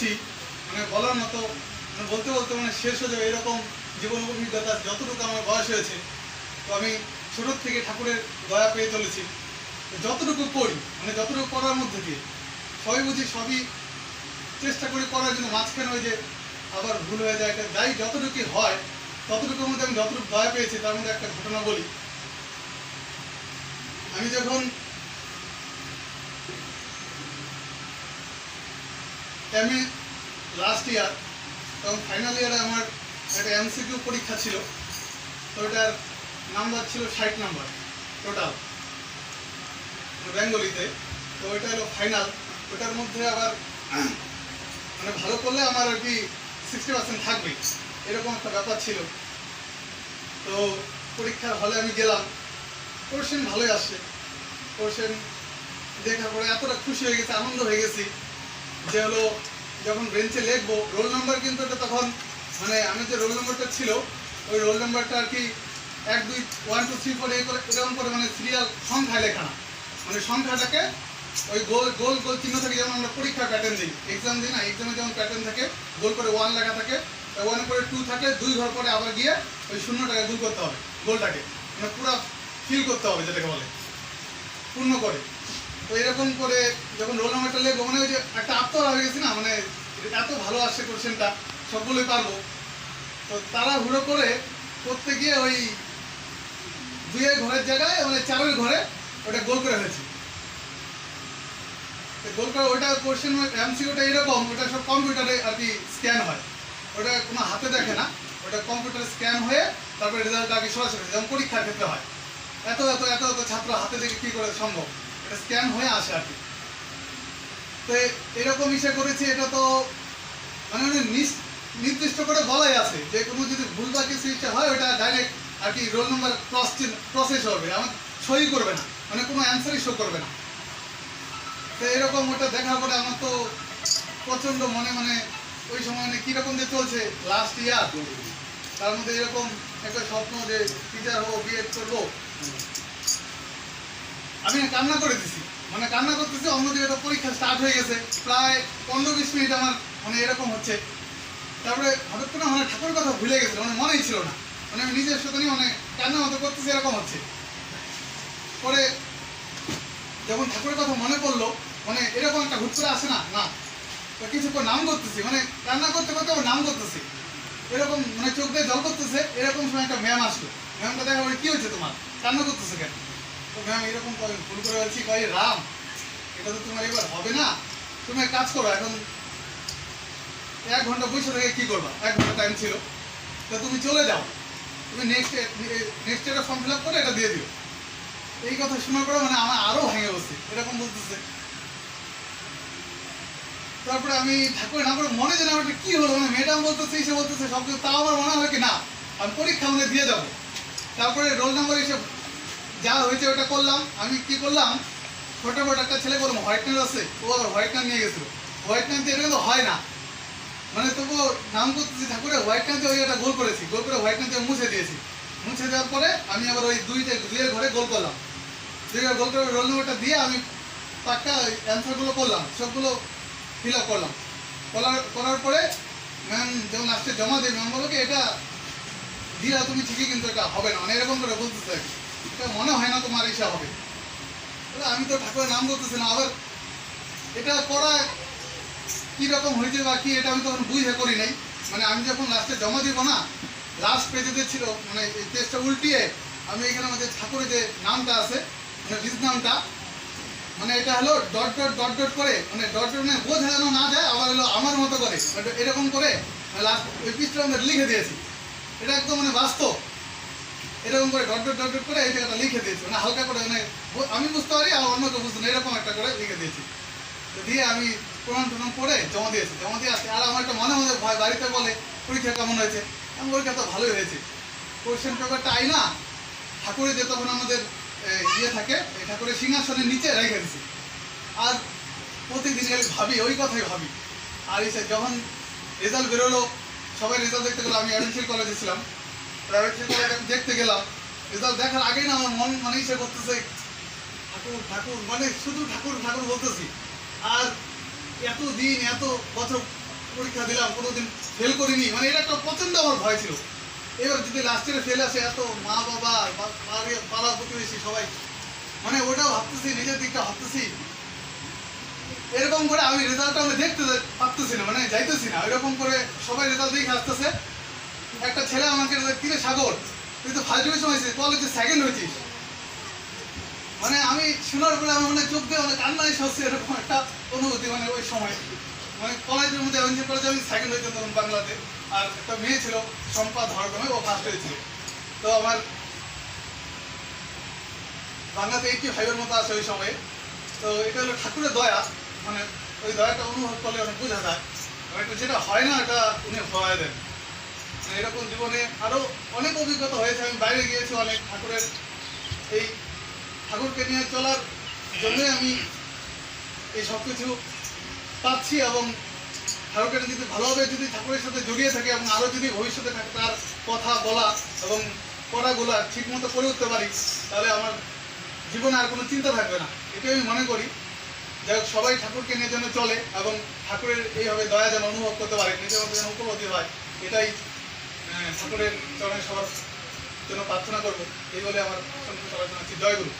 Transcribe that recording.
করেছি মানে বলার মতো মানে বলতে বলতে মানে শেষ হয়ে যাবে এরকম জীবন অভিজ্ঞতা যতটুকু আমার বয়স হয়েছে। তো আমি ছোটোর থেকে ঠাকুরের দয়া পেয়ে চলেছি। যতটুকু করি মানে যতটুকু করার মধ্যে দিয়ে, সবই বুঝি, সবই চেষ্টা করি করার জন্য মাঝখানে ওই যে আবার ভুল হয়ে যায়, এটা যাই যতটুকু হয়, ততটুকুর মধ্যে আমি যতটুকু দয়া পেয়েছি, তার মধ্যে একটা ঘটনা বলি। আমি যখন এমএ লাস্ট ইয়ার তখন ফাইনাল ইয়ারে আমার একটা এমসিকিউ পরীক্ষা ছিল। তো ওটার নাম্বার ছিল ষাট নাম্বার টোটাল বেঙ্গলিতে। তো ওইটা হলো ফাইনাল ওটার মধ্যে আবার মানে ভালো করলে আমার আর কি সিক্সটি পার্সেন্ট থাকবে এরকম একটা ব্যাপার ছিল। তো পরীক্ষার হলে আমি গেলাম। কোশ্চেন ভালোই আসছে। কোশ্চেন দেখার পরে এতটা খুশি হয়ে গেছে, আনন্দ হয়ে গেছি। যে হলো, যখন বেঞ্চে লিখব রোল নাম্বার কিন্তু এটা তখন মানে আমি যে রোল নাম্বারটা ছিল, ওই রোল নাম্বারটা আর কি এক, দুই ওয়ান টু থ্রি ফোর এই করে, এরকম করে মানে সিরিয়াল সংখ্যায় লেখা না। মানে সংখ্যাটাকে ওই গোল গোল গোল চিহ্ন থাকে যেমন আমরা পরীক্ষার প্যাটার্ন দিই এক্সাম দিই না এক্সামে যেমন প্যাটার্ন থাকে, গোল করে ওয়ান লেখা থাকে ওয়ান করে টু থাকে, দুই ঘর পরে আবার গিয়ে ওই শূন্যটাকে গোল করতে হবে, গোলটাকে মানে পুরো ফিল করতে হবে যেটাকে বলে, পূর্ণ করে। তো এরকম করে যখন রোল নাম্বারটা লেখবো মানে ওই যে একটা আত্মরা হয়ে গেছে না মানে এত ভালো আসছে কোশ্চেনটা সবগুলোই পারব। তো তারা হুড়ো করে করতে গিয়ে ওই দুইয়ের ঘরের জায়গায় মানে চারের ঘরে ওটা গোল করে হয়েছে। গোল করে, ওটা কোশ্চেন এমসিকিউটা এরকম, ওটা সব কম্পিউটারে আর কি স্ক্যান হয়। ওটা কোনো হাতে দেখে না, ওটা কম্পিউটারে স্ক্যান হয়ে তারপরে রেজাল্ট আগে সরাসরি, যেমন পরীক্ষার ক্ষেত্রে হয়। এত এত এত এত ছাত্র হাতে দেখে কী করে সম্ভব? স্ক্যান হয়ে আসে আর কি। তো এরকম ইসে করেছি, এটা তো মানে নির্দিষ্ট করে বলাই আছে। যে কোনো যদি ভুল বা কিছু ইচ্ছা হয়, ওটা ডাইরেক্ট আর কি রোল নাম্বার প্রসেস হবে। আমার সই করবে না। মানে কোনো অ্যান্সারই শো করবে না। তো এরকম ওটা দেখার পরে আমার তো প্রচণ্ড মনে মানে ওই সময় মানে কীরকম যে চলছে লাস্ট ইয়ার তার মধ্যে এরকম একটা স্বপ্ন যে টিচার হব বিএড করব। আমি কান্না করে দিছি। মানে কান্না করতেছি, অন্যদিকে তো পরীক্ষা স্টার্ট হয়ে গেছে। প্রায় পনেরো বিশ মিনিট আমার মানে এরকম হচ্ছে। তারপরে হঠাৎ করে মানে ঠাকুরের কথা ভুলে গেছে মানে মনেই ছিল না। মানে আমি নিজের সাথে মানে কান্না মতো করতেছি, এরকম হচ্ছে। পরে যখন ঠাকুরের কথা মনে পড়ল মানে এরকম একটা হুট করে আসে না না। কিছু কিছুক্ষণ নাম করতেছি মানে কান্না করতে করতে নাম করতেছি এরকম মানে চোখ দিয়ে জল করতেছে এরকম সময় একটা ম্যাম আসলো। ম্যামটা দেখা কি হয়েছে তোমার? কান্না করতেছে কেন? ম্যাম এরকম ভুল করে বলছি রাম, এটা তো তোমার এবার হবে না। তুমি কাজ করো, এখন এক ঘণ্টা বসে থেকে কি করবা? এক ঘণ্টা টাইম ছিল। তুমি চলে যাও। তুমি next next form fill up করে এটা দিয়ে দিও। এই কথা শোনার পরে মানে আমার আরও ভেঙে বসে, এরকম বলতেছে। তারপরে আমি ঠাকুরের নাম করে মনে যেন আমার কি হলো মানে ম্যাডাম বলতেছে বলতেছে, সব কিছু, তাও আমার মনে হয় কি না, আমি পরীক্ষা মানে দিয়ে যাব। তারপরে রোল নাম্বার এসে যা হয়েছে ওটা করলাম। আমি কি করলাম? ছোট একটা ছেলে বললাম হোয়াইটনার আছে। ও আবার হোয়াইটনার নিয়ে গেছিল। হোয়াইটনার দিয়ে কিন্তু হয় না। মানে তবুও নাম করতেছি ঠাকুরের হোয়াইটনার দিয়ে ওই একটা গোল করেছি। গোল করে হোয়াইটনার দিয়ে মুছে দিয়েছি। মুছে দেওয়ার পরে আমি আবার ওই দুইটা, দুইয়ের ঘরে গোল করলাম। দুইয়ের গোল করে রোল নম্বরটা দিয়ে আমি পাক্কা অ্যান্সারগুলো করলাম। সবগুলো ফিল আপ করলাম। করার করার পরে ম্যাম যখন লাস্টে জমা দিই ম্যাম বলো কি, এটা দিলা তুমি ঠিকই, কিন্তু এটা হবে না। মানে এরকম করে বলতেছে আর। মনে হয় না তোমার ইচ্ছা হবে। আমি তো ঠাকুরের নাম বলতেছি না, আবার এটা করা কীরকম হয়েছে বা কি, এটা আমি তখন বুঝে করি নাই। মানে আমি যখন লাস্টে জমা দিব না লাস্ট পেজে যে ছিল মানে এই পেজটা উল্টিয়ে আমি এখানে আমাদের ঠাকুরের যে নামটা আছে মানে বীজ নামটা মানে এটা হলো ডট ডট ডট ডট করে মানে ডট ডট মানে বোঝা যেন না যায়, আবার হলো আমার মতো করে। মানে এরকম করে লাস্ট ওই পিসটা আমরা লিখে দিয়েছি। এটা একদম মানে বাস্তব। এরকম করে ডট ডট ডট করে এই জায়গাটা লিখে দিয়েছি। মানে হালকা করে মানে আমি বুঝতে পারি আর অন্য কেউ বুঝতে এরকম একটা করে লিখে দিয়েছি। তো দিয়ে আমি প্রণাম টনাম করে জমা দিয়েছি। জমা দিয়ে আসছি আর আমার একটা মনে মনে ভয়, বাড়িতে বলে, পরীক্ষা কেমন হয়েছে? আমি পরীক্ষা তো ভালোই হয়েছে। কোশ্চেন পেপারটা আই না ঠাকুরের যে তখন আমাদের ইয়ে থাকে, এই ঠাকুরের সিংহাসনের নিচে রেখে দিছি। আর প্রতিদিন খালি ভাবি, ওই কথাই ভাবি। আর এসে যখন রেজাল্ট বেরোলো, সবাই রেজাল্ট দেখতে গেলো, আমি অ্যাডমিশন কলেজে ছিলাম। প্রাইভেট কলেজে আমি দেখতে গেলাম। রেজাল্ট দেখার আগেই না আমার মন মানে ইসে করতেছে, ঠাকুর ঠাকুর মানে শুধু ঠাকুর ঠাকুর বলতেছি। আর এত দিন এত বছর পরীক্ষা দিলাম, কোনোদিন ফেল করিনি। মানে এটা একটা প্রচণ্ড আমার ভয় ছিল। এবার যদি লাস্টের ফেল আসে, এত মা বাবা পাড়ার প্রতিবেশী সবাই মানে ওটাও ভাবতেছি, নিজের দিকটা ভাবতেছি। এরকম করে আমি রেজাল্টটা আমি দেখতে পারতেছি না মানে যাইতেছি না। এরকম করে সবাই রেজাল্ট দেখে আসতেছে। একটা ছেলে আমাকে কিরে সাগর? তুই তো ফার্স্ট ডিভিশন হয়েছিস কলেজে সেকেন্ড হয়েছিস মানে আমি শোনার পরে আমার মানে চোখ দিয়ে মানে কান্না এসে হচ্ছে, এরকম একটা অনুভূতি মানে ওই সময়। মানে কলেজের মধ্যে এমন কলেজে আমি সেকেন্ড হয়েছিলাম তখন বাংলাতে, আর একটা মেয়ে ছিল সম্পা ধরগমে ও ফার্স্ট হয়েছিল তো আমার বাংলাতে এইটি ফাইভের মতো আছে ওই সময়ে। তো এটা হলো ঠাকুরের দয়া। মানে ওই দয়াটা অনুভব করলে অনেক বোঝা যায়। হয়তো যেটা হয় না এটা উনি হওয়ায় দেন। এরকম জীবনে আরও অনেক অভিজ্ঞতা হয়েছে। আমি বাইরে গিয়েছি অনেক ঠাকুরের এই ঠাকুরকে নিয়ে চলার জন্যই আমি এই সব কিছু পাচ্ছি এবং ঠাকুরকে যদি ভালোভাবে যদি ঠাকুরের সাথে জড়িয়ে থাকে এবং আরও যদি ভবিষ্যতে তার কথা বলা এবং করাগুলো ঠিক মতো করে উঠতে পারি, তাহলে আমার জীবনে আর কোনো চিন্তা থাকবে না। এটাই আমি মনে করি। যাই সবাই ঠাকুরকে নিয়ে যেন চলে এবং ঠাকুরের এইভাবে দয়া যেন অনুভব করতে পারে, নিজের মধ্যে যেন উপলব্ধি হয়, এটাই ঠাকুরের চরণে সবার জন্য প্রার্থনা করব। এই বলে আমার জয় গুরু।